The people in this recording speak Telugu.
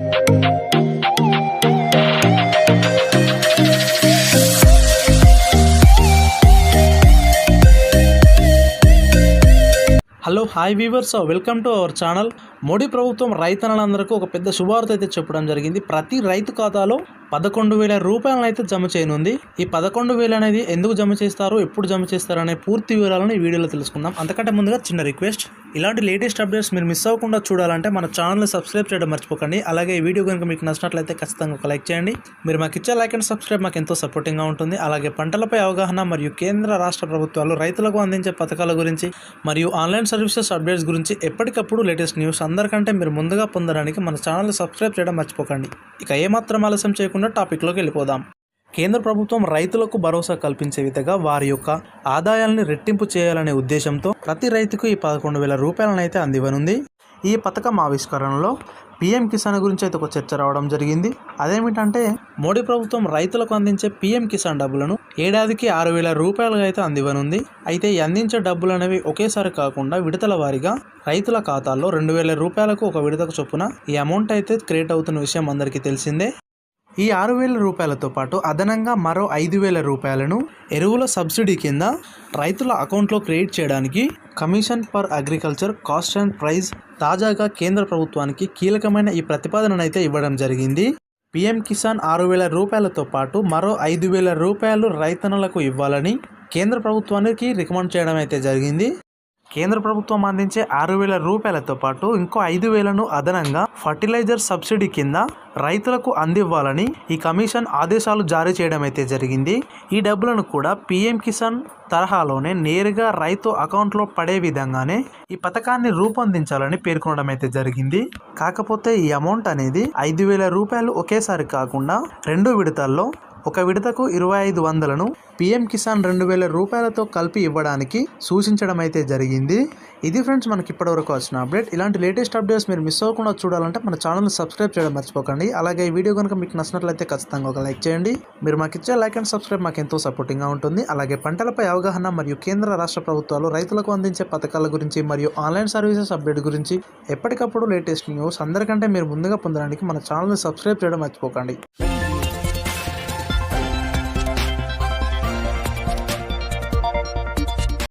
Hello hi viewers welcome to our channel Modi ప్రభుత్వం రైతన్నలందరికీ ఒక పెద్ద శుభార్త అయితే చెప్పడం జరిగింది. ప్రతి రైతు ఖాతాలో పదకొండు వేల రూపాయలను అయితే జమ చేయనుంది. ఈ పదకొండు వేలు అనేది ఎందుకు జమ చేస్తారు? ఎప్పుడు జమ చేస్తారు? అనే పూర్తి వివరాలను ఈ వీడియోలో తెలుసుకుందాం. అంతకంటే ముందుగా చిన్న రిక్వెస్ట్ ఇలాంటి లేటెస్ట్ అప్డేట్స్ మీరు మిస్ అవ్వకుండా చూడాలంటే మన ఛానల్ని సబ్స్క్రైబ్ చేయడం మర్చిపోకండి. అలాగే ఈ వీడియో కనుక మీకు నచ్చినట్లయితే ఖచ్చితంగా ఒక లైక్ చేయండి. మీరు మాకు ఇచ్చే లైక్ అండ్ సబ్స్క్రైబ్ మాకు ఎంతో సపోర్టింగ్గా ఉంటుంది. అలాగే పంటలపై అవగాహన మరియు కేంద్ర రాష్ట్ర ప్రభుత్వాలు రైతులకు అందించే పథకాల గురించి మరియు ఆన్లైన్ సర్వీసెస్ అప్డేట్స్ గురించి ఎప్పటికప్పుడు లేటెస్ట్ న్యూస్ అందరికంటే మీరు ముందుగా పొందడానికి మన ఛానల్ సబ్స్క్రైబ్ చేయడం మర్చిపోకండి. ఇక ఏమాత్రం ఆలస్యం చేయకుండా టాపిక్లోకి వెళ్ళిపోదాం. కేంద్ర ప్రభుత్వం రైతులకు భరోసా కల్పించే విధంగా వారి యొక్క ఆదాయాల్ని రెట్టింపు చేయాలనే ఉద్దేశంతో ప్రతి రైతుకు ఈ పదకొండు వేల రూపాయలను అయితే ఈ పథకం ఆవిష్కరణలో పీఎం కిసాన్ గురించి అయితే ఒక చర్చ రావడం జరిగింది. అదేమిటంటే మోడీ ప్రభుత్వం రైతులకు అందించే పీఎం కిసాన్ డబ్బులను ఏడాదికి ఆరు వేల రూపాయలుగా అయితే అందివ్వనుంది. అయితే ఈ అందించే డబ్బులు అనేవి ఒకేసారి కాకుండా విడతల వారీగా రైతుల ఖాతాల్లో రెండు వేల రూపాయలకు ఒక విడతకు చొప్పున ఈ అమౌంట్ అయితే క్రియేట్ అవుతున్న విషయం అందరికీ తెలిసిందే. ఈ ఆరు వేల రూపాయలతో పాటు అదనంగా మరో ఐదు వేల రూపాయలను ఎరువుల సబ్సిడీ కింద రైతుల అకౌంట్లో క్రియేట్ చేయడానికి commission for agriculture cost and price తాజాగా కేంద్ర ప్రభుత్వానికి కీలకమైన ఈ ప్రతిపాదననైతే అయితే ఇవ్వడం జరిగింది. పిఎం కిసాన్ ఆరు వేల రూపాయలతో పాటు మరో ఐదు వేల రూపాయలు రైతన్నలకు ఇవ్వాలని కేంద్ర ప్రభుత్వానికి రికమెండ్ చేయడం అయితే జరిగింది. కేంద్ర ప్రభుత్వం అందించే ఆరు వేల రూపాయలతో పాటు ఇంకో ఐదు వేలను అదనంగా ఫర్టిలైజర్ సబ్సిడీ కింద రైతులకు అందివ్వాలని ఈ కమిషన్ ఆదేశాలు జారీ చేయడం అయితే జరిగింది. ఈ డబ్బులను కూడా పిఎం కిసాన్ తరహాలోనే నేరుగా రైతు అకౌంట్లో పడే విధంగానే ఈ పథకాన్ని రూపొందించాలని పేర్కొనడం అయితే జరిగింది. కాకపోతే ఈ అమౌంట్ అనేది ఐదు వేల రూపాయలు ఒకేసారి కాకుండా రెండు విడతల్లో ఒక విడతకు ఇరవై ఐదు వందలను పిఎం కిసాన్ రెండు వేల రూపాయలతో కలిపి ఇవ్వడానికి సూచించడం అయితే జరిగింది. ఇది ఫ్రెండ్స్ మనకి ఇప్పటివరకు వచ్చిన అప్డేట్. ఇలాంటి లేటెస్ట్ అప్డేట్స్ మీరు మిస్ అవ్వకుండా చూడాలంటే మన ఛానల్ని సబ్స్క్రైబ్ చేయడం మర్చిపోకండి. అలాగే ఈ వీడియో కనుక మీకు నచ్చినట్లయితే ఖచ్చితంగా ఒక లైక్ చేయండి. మీరు మాకు ఇచ్చే లైక్ అండ్ సబ్స్క్రైబ్ మాకు ఎంతో సపోర్టింగ్గా ఉంటుంది. అలాగే పంటలపై అవగాహన మరియు కేంద్ర రాష్ట్ర ప్రభుత్వాలు రైతులకు అందించే పథకాల గురించి మరియు ఆన్లైన్ సర్వీసెస్ అప్డేట్ గురించి ఎప్పటికప్పుడు లేటెస్ట్ న్యూస్ అందరికంటే మీరు ముందుగా పొందడానికి మన ఛానల్ని సబ్స్క్రైబ్ చేయడం మర్చిపోకండి.